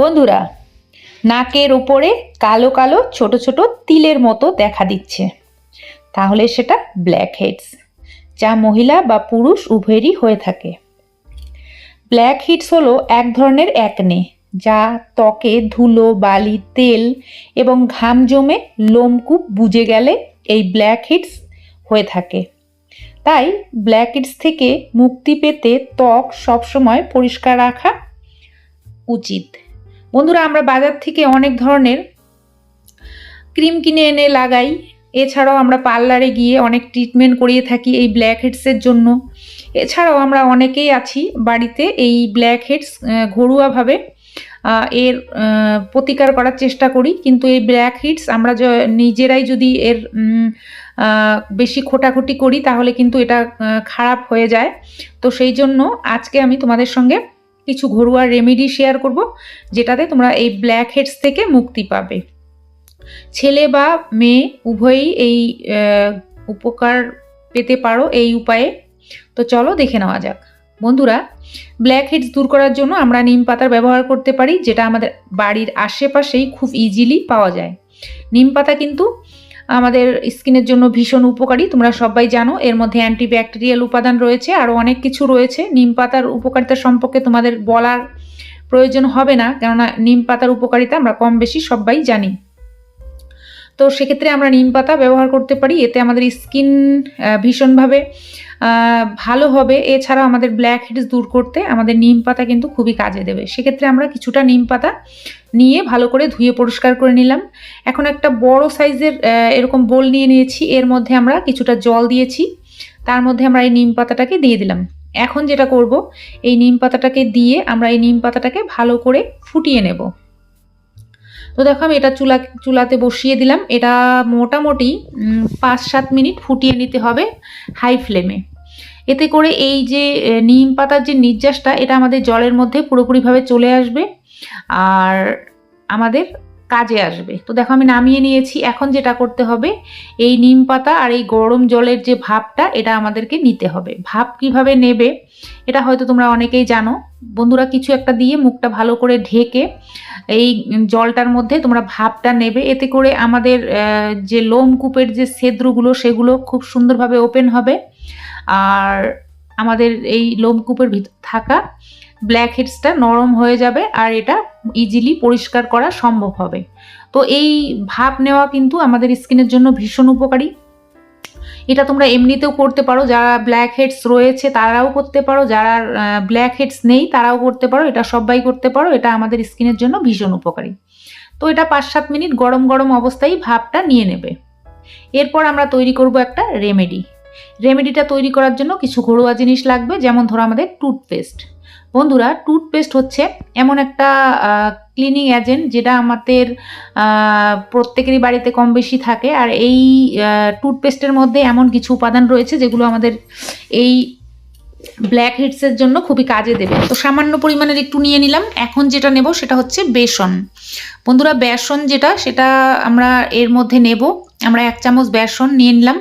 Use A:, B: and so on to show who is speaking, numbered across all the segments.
A: বন্ধুরা, নাকের ওপরে কালো কালো ছোট ছোট তিলের মতো দেখা দিচ্ছে। তাহলে সেটা ব্ল্যাক হেডস যা মহিলা বা পুরুষ উভয়েরই হয়ে থাকে। ব্ল্যাক হিটস হলো এক ধরনের একনে যা ত্বকে ধুলো, বালি, তেল এবং ঘাম জমে লোমকূপ বুজে গেলে এই ব্ল্যাক হিটস হয়ে থাকে। তাই ব্ল্যাক হিটস থেকে মুক্তি পেতে ত্বক সবসময় পরিষ্কার রাখা উচিত। বন্ধুরা, আমরা বাজার থেকে অনেক ধরনের ক্রিম কিনে এনে লাগাই। এছাড়াও আমরা পার্লারে গিয়ে অনেক ট্রিটমেন্ট করিয়ে থাকি এই ব্ল্যাক হেডসের জন্য। এছাড়াও আমরা অনেকেই আছি বাড়িতে এই ব্ল্যাক হেডস ঘরোয়াভাবে এর প্রতিকার করার চেষ্টা করি। কিন্তু এই ব্ল্যাক হিটস আমরা নিজেরাই যদি এর বেশি খোটাখুটি করি, তাহলে কিন্তু এটা খারাপ হয়ে যায়। তো সেই জন্য আজকে আমি তোমাদের সঙ্গে কিছু ঘরোয়া রেমেডি শেয়ার করব, যেটাতে তোমরা এই ব্ল্যাক হেডস থেকে মুক্তি পাবে। ছেলে বা মেয়ে উভয়ই এই উপকার পেতে পারো এই উপায়ে। তো চলো দেখে নেওয়া যাক। বন্ধুরা ব্ল্যাক হেডস দূর করার জন্য আমরা নিম পাতার ব্যবহার করতে পারি, যেটা আমাদের বাড়ির আশেপাশেই খুব ইজিলি পাওয়া যায়। নিম পাতা কিন্তু আমাদের স্কিনের জন্য ভীষণ উপকারী, তোমরা সবাই জানো। এর মধ্যে অ্যান্টিব্যাকটেরিয়াল উপাদান রয়েছে আরও অনেক কিছু রয়েছে। নিম পাতার উপকারিতা সম্পর্কে তোমাদের বলার প্রয়োজন হবে না, কেননা নিম পাতার উপকারিতা আমরা কম বেশি সবাই জানি। তো সেক্ষেত্রে আমরা নিম পাতা ব্যবহার করতে পারি, এতে আমাদের স্কিন ভীষণভাবে ভালো হবে। এছাড়াও আমাদের ব্ল্যাক হেডস দূর করতে আমাদের নিম পাতা কিন্তু খুবই কাজে দেবে। সেক্ষেত্রে আমরা কিছুটা নিম পাতা নিয়ে ভালো করে ধুয়ে পরিষ্কার করে নিলাম। এখন একটা বড় সাইজের এরকম বোল নিয়ে নিয়েছি। এর মধ্যে আমরা কিছুটা জল দিয়েছি। তার মধ্যে আমরা এই নিম পাতাটাকে দিয়ে দিলাম। এখন যেটা করব, এই নিম পাতাটাকে দিয়ে আমরা এই নিম পাতাটাকে ভালো করে ফুটিয়ে নেব। তো দেখো আমি এটা চুলা চুলাতে বসিয়ে দিলাম। এটা মোটামুটি পাঁচ সাত মিনিট ফুটিয়ে নিতে হবে হাই ফ্লেমে। এতে করে এই যে নিম পাতার যে নির্যাসটা, এটা আমাদের জলের মধ্যে পুরোপুরিভাবে চলে আসবে। আর আমাদের কাজে আসবে। তো দেখো আমি নামিয়ে নিয়েছি। এখন যেটা করতে হবে, এই নিম পাতা আর এই গরম জলের যে ভাপটা এটা আমাদেরকে নিতে হবে। ভাপ কীভাবে নেবে, এটা হয়তো তোমরা অনেকেই জানো। বন্ধুরা কিছু একটা দিয়ে মুখটা ভালো করে ঢেকে এই জলটার মধ্যে তোমরা ভাপটা নেবে। এতে করে আমাদের যে লোমকূপের যে ছেদ্রগুলো সেগুলো খুব সুন্দরভাবে ওপেন হবে। আর আমাদের এই লোমকূপের ভিতর থাকা ব্ল্যাক হেডসটা নরম হয়ে যাবে। আর এটা ইজিলি পরিষ্কার করা সম্ভব হবে। তো এই ভাপ নেওয়া কিন্তু আমাদের স্কিনের জন্য ভীষণ উপকারী। এটা তোমরা এমনিতেও করতে পারো, যারা ব্ল্যাক হেডস রয়েছে তারাও করতে পারো, যারা ব্ল্যাক হেডস নেই তারাও করতে পারো, এটা সবাই করতে পারো, এটা আমাদের স্কিনের জন্য ভীষণ উপকারী। তো এটা পাঁচ সাত মিনিট গরম গরম অবস্থায় ভাপটা নিয়ে নেবে। এরপর আমরা তৈরি করব একটা রেমেডি রেমেডিটা তৈরি করার জন্য কিছু ঘরোয়া জিনিস লাগবে, যেমন ধরো আমাদের টুথপেস্ট বন্ধুরা টুথপেস্ট হচ্ছে এমন একটা ক্লিনিং এজেন্ট যেটা আমাদের প্রত্যেকেরই বাড়িতে কম বেশি থাকে। আর এই টুথপেস্টের মধ্যে এমন কিছু উপাদান রয়েছে যেগুলো আমাদের এই ব্ল্যাক হেডসের জন্য খুবই কাজে দেবে। তো সামান্য পরিমাণের একটু নিয়ে নিলাম। এখন যেটা নেব সেটা হচ্ছে বেসন। বন্ধুরা, বেসন যেটা, সেটা আমরা এর মধ্যে নেব। আমরা এক চামচ বেসন নিয়ে নিলাম।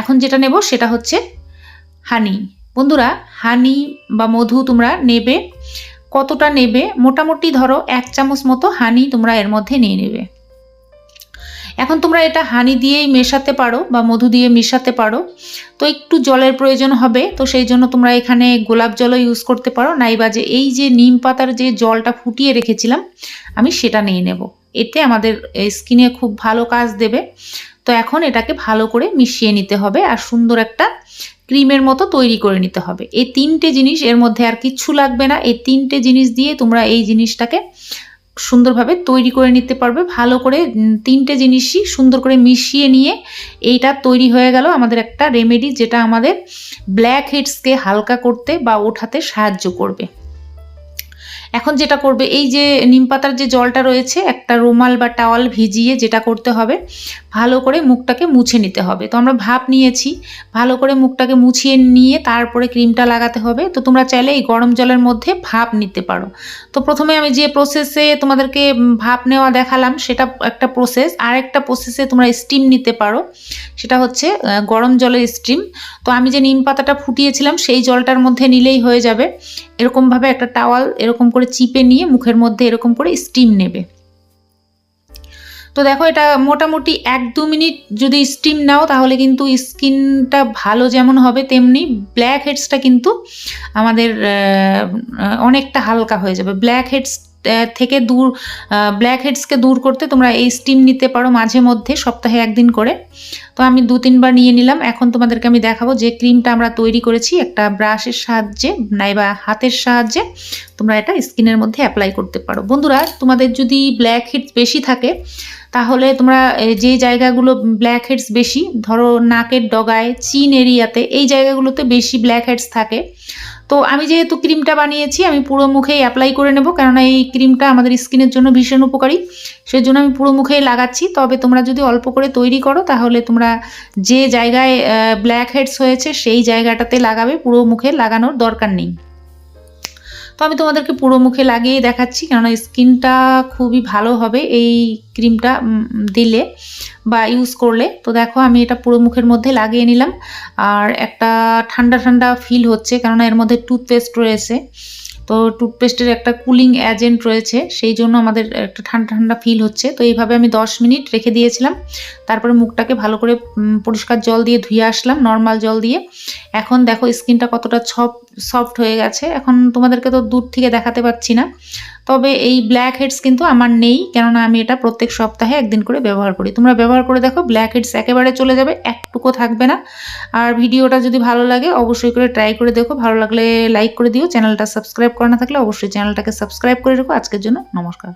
A: এখন যেটা নেব সেটা হচ্ছে হানি বন্ধুরা, হানি বা মধু তোমরা নেবে। কতটা নেবে? মোটামুটি ধরো এক চামচ মতো হানি তোমরা এর মধ্যে নিয়ে নেবে। এখন তোমরা এটা হানি দিয়েই মেশাতে পারো বা মধু দিয়ে মেশাতে পারো। তো একটু জলের প্রয়োজন হবে, তো সেই জন্য তোমরা এখানে গোলাপ জলও ইউজ করতে পারো। নাইবা যে এই যে নিম পাতার যে জলটা ফুটিয়ে রেখেছিলাম, আমি সেটা নিয়ে নেব। এতে আমাদের স্কিনে খুব ভালো কাজ দেবে। তো এখন এটাকে ভালো করে মিশিয়ে নিতে হবে আর সুন্দর একটা ক্রিমের মতো তৈরি করে নিতে হবে। এই তিনটে জিনিস এর মধ্যে আর কিচ্ছু লাগবে না। এই তিনটে জিনিস দিয়ে তোমরা এই জিনিসটাকে সুন্দরভাবে তৈরি করে নিতে পারবে। ভালো করে তিনটে জিনিসই সুন্দর করে মিশিয়ে নিয়ে এইটা তৈরি হয়ে গেল আমাদের একটা রেমেডি যেটা আমাদের ব্ল্যাক হেডসকে হালকা করতে বা ওঠাতে সাহায্য করবে। এখন যেটা করবে, এই যে নিম পাতার যে জলটা রয়েছে, একটা রুমাল বা টাওয়াল ভিজিয়ে যেটা করতে হবে, ভালো করে মুখটাকে মুছে নিতে হবে। তো আমরা ভাপ নিয়েছি, ভালো করে মুখটাকে মুছিয়ে নিয়ে তারপরে ক্রিমটা লাগাতে হবে। তো তোমরা চাইলে এই গরম জলের মধ্যে ভাপ নিতে পারো। তো প্রথমে আমি যে প্রসেসে তোমাদেরকে ভাপ নেওয়া দেখালাম, সেটা একটা প্রসেস আর একটা প্রসেসে তোমরা স্টিম নিতে পারো, সেটা হচ্ছে গরম জলের স্টিম তো আমি যে নিম পাতাটা ফুটিয়েছিলাম, সেই জলটার মধ্যে নিলেই হয়ে যাবে। এরকমভাবে একটা টাওয়াল এরকম করে চিপে নিয়ে মুখের মধ্যে এরকম করে স্টিম নেবে। তো দেখো এটা মোটামুটি এক দু মিনিট যদি স্টিম নাও তাহলে কিন্তু স্কিনটা ভালো যেমন হবে তেমনি ব্ল্যাক হেডসটা কিন্তু আমাদের অনেকটা হালকা হয়ে যাবে। ব্ল্যাক হেডস থেকে দূর ব্ল্যাক হেডসকে দূর করতে তোমরা এই স্টিম নিতে পারো মাঝে মধ্যে, সপ্তাহে একদিন করে। তো আমি দু তিনবার নিয়ে নিলাম। এখন তোমাদেরকে আমি দেখাবো যে ক্রিমটা আমরা তৈরি করেছি একটা ব্রাশের সাহায্যে নাইবা হাতের সাহায্যে, তোমরা এটা স্কিনের মধ্যে অ্যাপ্লাই করতে পারো। বন্ধুরা, তোমাদের যদি ব্ল্যাক হেডস বেশি থাকে, তাহলে তোমরা যে জায়গাগুলো ব্ল্যাক হেডস বেশি, ধরো নাকের ডগায়, চিন এরিয়াতে, এই জায়গাগুলোতে বেশি ব্ল্যাক হেডস থাকে। তো আমি যেহেতু ক্রিমটা বানিয়েছি, আমি পুরো মুখেই অ্যাপ্লাই করে নেব। কেননা এই ক্রিমটা আমাদের স্কিনের জন্য ভীষণ উপকারী। সেই জন্য আমি পুরো মুখেই লাগাচ্ছি। তবে তোমরা যদি অল্প করে তৈরি করো, তাহলে তোমরা যে জায়গায় ব্ল্যাক হেডস হয়েছে, সেই জায়গাটাতে লাগাবে। পুরো মুখে লাগানোর দরকার নেই। তো আমি তোমাদেরকে পুরো মুখে লাগিয়ে দেখাচ্ছি কেননা স্কিনটা খুবই ভালো হবে এই ক্রিমটা দিলে বা ইউজ করলে। তো দেখো আমি এটা পুরো মুখের মধ্যে লাগিয়ে নিলাম। আর একটা ঠান্ডা ঠান্ডা ফিল হচ্ছে কেননা এর মধ্যে টুথপেস্ট রয়েছে। তো টুথপেস্টের একটা কুলিং এজেন্ট রয়েছে, সেই জন্য আমাদের একটা ঠান্ডা ঠান্ডা ফিল হচ্ছে। তো এইভাবে আমি 10 মিনিট রেখে দিয়েছিলাম, তারপরে মুখটাকে ভালো করে পরিষ্কার জল দিয়ে ধুয়ে আসলাম নর্মাল জল দিয়ে। এখন দেখো স্কিনটা কতটা সফট হয়ে গেছে। এখন তোমাদেরকে তো দূর থেকে দেখাতে পারছি না। তবে এই ব্ল্যাক হেডস কিন্তু আমার নেই, কেননা আমি এটা প্রত্যেক সপ্তাহে একদিন করে ব্যবহার করি। তোমরা ব্যবহার করে দেখো ব্ল্যাক হেডস একেবারে চলে যাবে, একটুকু থাকবে না। আর ভিডিওটা যদি ভালো লাগে, অবশ্যই করে ট্রাই করে দেখো। ভালো লাগলে লাইক করে দিও। চ্যানেলটা সাবস্ক্রাইব করা না থাকলে অবশ্যই চ্যানেলটাকে সাবস্ক্রাইব করে রেখো। আজকের জন্য নমস্কার।